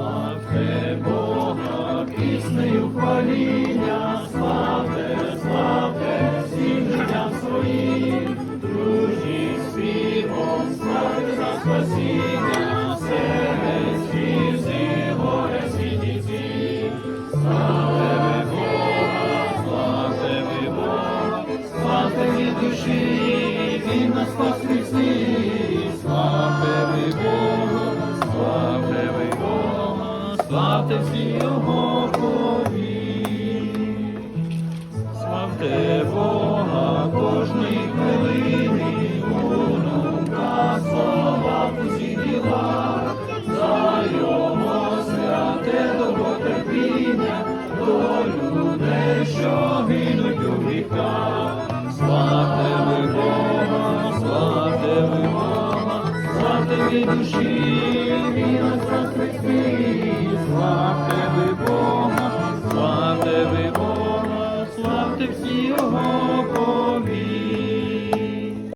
Славте Бога, піснею хваління, славте, славте всім життям своїм, дружі співом, славте за спасіння, серед свізи, горе світіці. Славте Бога, славте Бога, славте від душі, він нас спас славте всі Його пові. Славте Бога кожної хвилини, у думках, словах, усі діла, за Його святе довготерпіння, до людей, що гинуть у гріхах. Славте ви Бога, славте ви Бога, славте від душі, to you home.